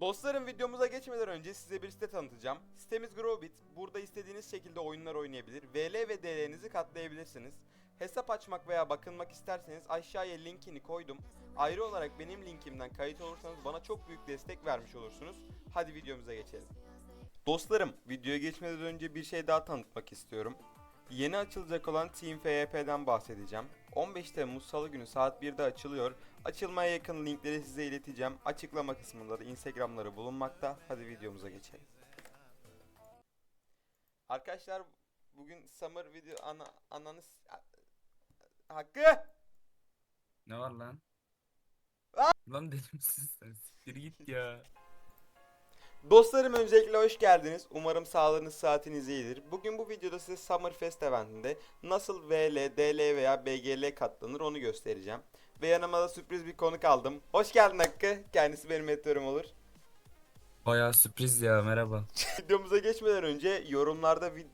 Dostlarım videomuza geçmeden önce size bir site tanıtacağım. Sitemiz Growbit. Burada istediğiniz şekilde oyunlar oynayabilir. VL ve DL'nizi katlayabilirsiniz. Hesap açmak veya bakınmak isterseniz aşağıya linkini koydum. Ayrı olarak benim linkimden kayıt olursanız bana çok büyük destek vermiş olursunuz. Hadi videomuza geçelim. Dostlarım, videoya geçmeden önce bir şey daha tanıtmak istiyorum. Yeni açılacak olan Team FYP'den bahsedeceğim. 15 Temmuz Salı günü saat 1'de açılıyor. Açılmaya yakın linkleri size ileteceğim. Açıklama kısmında da Instagram'ları bulunmakta. Hadi videomuza geçelim. Arkadaşlar bugün Summer video ana ananı s- Hakkı! Ne var lan? Aa! Lan dedim siz sen siktir git ya. Dostlarım öncelikle hoş geldiniz. Umarım sağlığınız saatiniz iyidir. Bugün bu videoda size Summerfest eventinde nasıl VL, DL veya BGL katlanır onu göstereceğim. Ve yanıma da sürpriz bir konuk aldım. Hoş geldin Hakkı. Kendisi benim mentorum olur. Bayağı sürpriz ya merhaba. Videomuza geçmeden önce yorumlarda vid...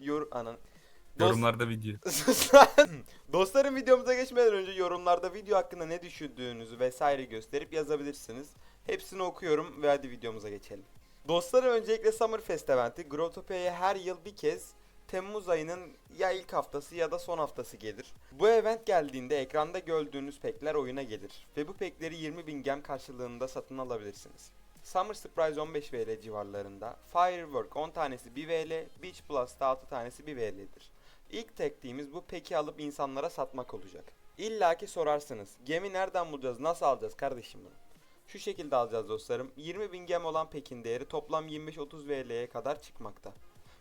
Yor... Anan. Dost- Yorumlarda video. Dostlarım videomuza geçmeden önce yorumlarda video hakkında ne düşündüğünüzü vesaire gösterip yazabilirsiniz. Hepsini okuyorum ve hadi videomuza geçelim. Dostlarım öncelikle Summerfest eventi Growtopia'ya her yıl bir kez Temmuz ayının ya ilk haftası ya da son haftası gelir. Bu event geldiğinde ekranda gördüğünüz pekler oyuna gelir ve bu pekleri 20.000 gem karşılığında satın alabilirsiniz. Summer Surprise 15 VL civarlarında, Firework 10 tanesi 1 VL, Beach Plus da 6 tanesi 1 VL'dir. İlk tektiğimiz bu peki alıp insanlara satmak olacak. İlla ki sorarsınız. Gemi nereden bulacağız? Nasıl alacağız kardeşim bunu? Şu şekilde alacağız dostlarım. 20.000 gem olan pekin değeri toplam 25-30 VL'ye kadar çıkmakta.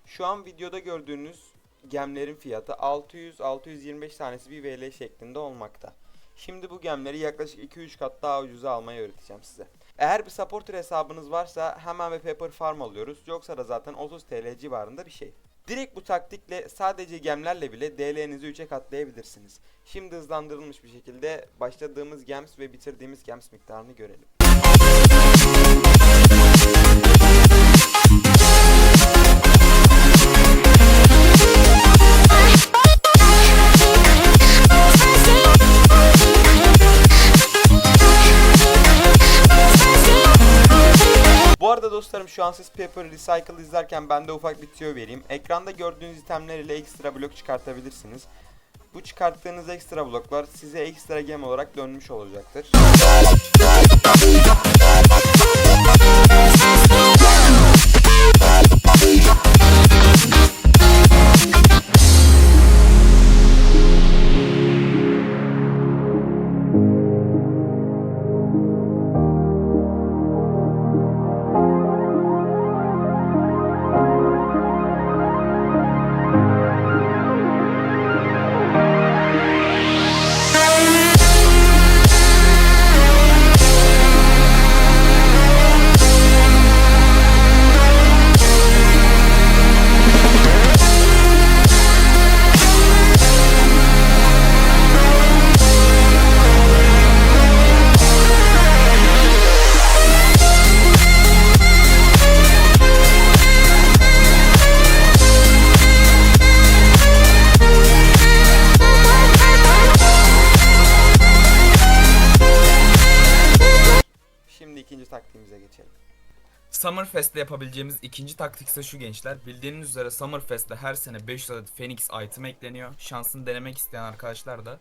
Şu an videoda gördüğünüz gemlerin fiyatı 600-625 tanesi bir VL şeklinde olmakta. Şimdi bu gemleri yaklaşık 2-3 kat daha ucuza almayı öğreteceğim size. Eğer bir supporter hesabınız varsa hemen bir Pepper Farm alıyoruz. Yoksa da zaten 30 TL civarında bir şey. Direkt bu taktikle sadece gemlerle bile DL'nizi 3'e katlayabilirsiniz. Şimdi hızlandırılmış bir şekilde başladığımız gems ve bitirdiğimiz gems miktarını görelim. Dostlarım şu an siz Paper Recycle izlerken ben de ufak bir tüyo vereyim. Ekranda gördüğünüz itemler ile ekstra blok çıkartabilirsiniz. Bu çıkarttığınız ekstra bloklar size ekstra gem olarak dönmüş olacaktır. Summerfest'te yapabileceğimiz ikinci taktik ise şu gençler. Bildiğiniz üzere Summerfest'te her sene 500 adet Phoenix item ekleniyor. Şansını denemek isteyen arkadaşlar da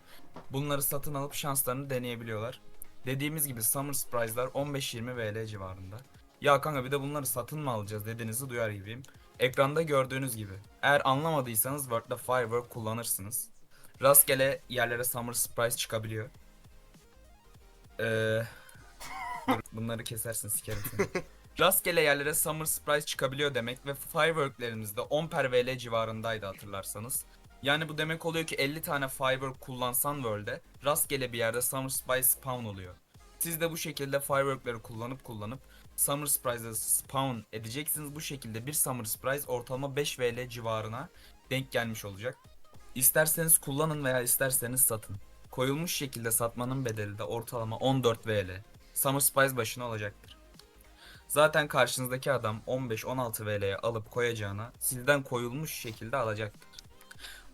bunları satın alıp şanslarını deneyebiliyorlar. Dediğimiz gibi Summer Surprise'lar 15-20 VL civarında. Ya kanka bir de bunları satın mı alacağız dediğinizi duyar gibiyim. Ekranda gördüğünüz gibi. Eğer anlamadıysanız Word'da Firework kullanırsınız. Rastgele yerlere Summer Surprise çıkabiliyor. Dur, bunları kesersin sikerim seni. Rastgele yerlere Summer Surprise çıkabiliyor demek ve fireworklerimizde 10 per VL civarındaydı hatırlarsanız. Yani bu demek oluyor ki 50 tane firework kullansan World'e rastgele bir yerde Summer Surprise spawn oluyor. Siz de bu şekilde fireworkleri kullanıp kullanıp Summer Surprise'ı spawn edeceksiniz. Bu şekilde bir Summer Surprise ortalama 5 VL civarına denk gelmiş olacak. İsterseniz kullanın veya isterseniz satın. Koyulmuş şekilde satmanın bedeli de ortalama 14 VL. Summer Surprise başına olacaktır. Zaten karşınızdaki adam 15-16 VL'ye alıp koyacağına sizden koyulmuş şekilde alacaktır.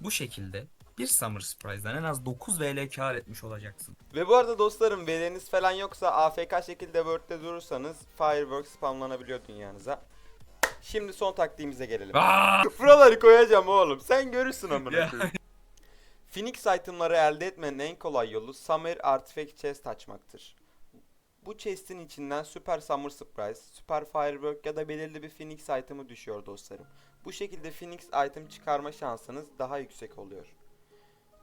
Bu şekilde Bir Summer Surprise'dan en az 9 VL kar etmiş olacaksın. Ve bu arada dostlarım VL'niz falan yoksa AFK şekilde Word'de durursanız Fireworks spamlanabiliyor dünyanıza. Şimdi son taktiğimize gelelim. Buraları koyacağım oğlum. Sen görürsün amına Ya. koyayım. Phoenix itemları elde etmenin en kolay yolu Summer Artifact Chest açmaktır. Bu chest'in içinden Super Summer Surprise, Super Firework ya da belirli bir Phoenix item'ı düşüyor dostlarım. Bu şekilde Phoenix item çıkarma şansınız daha yüksek oluyor.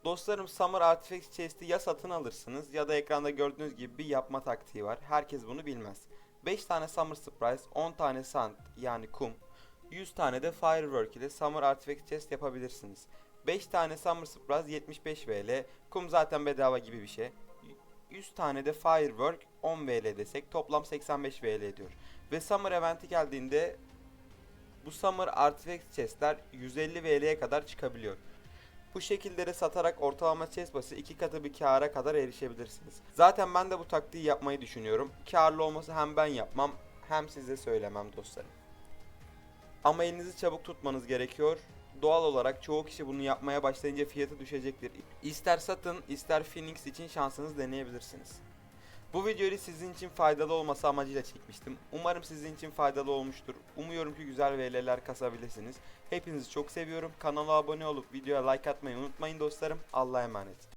Dostlarım Summer Artifact Chest'i ya satın alırsınız ya da ekranda gördüğünüz gibi bir yapma taktiği var. Herkes bunu bilmez. 5 tane Summer Surprise, 10 tane Sand yani kum, 100 tane de Firework ile Summer Artifact Chest yapabilirsiniz. 5 tane Summer Surprise 75 VL, kum zaten bedava gibi bir şey. 100 tane de Firework 10 VL desek toplam 85 VL ediyor. Ve Summer Event'i geldiğinde bu Summer Artifact Chest'ler 150 VL'ye kadar çıkabiliyor. Bu şekilleri satarak ortalama chest başı iki katı bir kâra kadar erişebilirsiniz. Zaten ben de bu taktiği yapmayı düşünüyorum. Karlı olması hem ben yapmam hem size söylemem dostlarım. Ama elinizi çabuk tutmanız gerekiyor. Doğal olarak çoğu kişi bunu yapmaya başlayınca fiyatı düşecektir. İster satın ister Phoenix için şansınız deneyebilirsiniz. Bu videoyu sizin için faydalı olması amacıyla çekmiştim. Umarım sizin için faydalı olmuştur. Umuyorum ki güzel VL'ler kasabilirsiniz. Hepinizi çok seviyorum. Kanala abone olup videoya like atmayı unutmayın dostlarım. Allah'a emanet.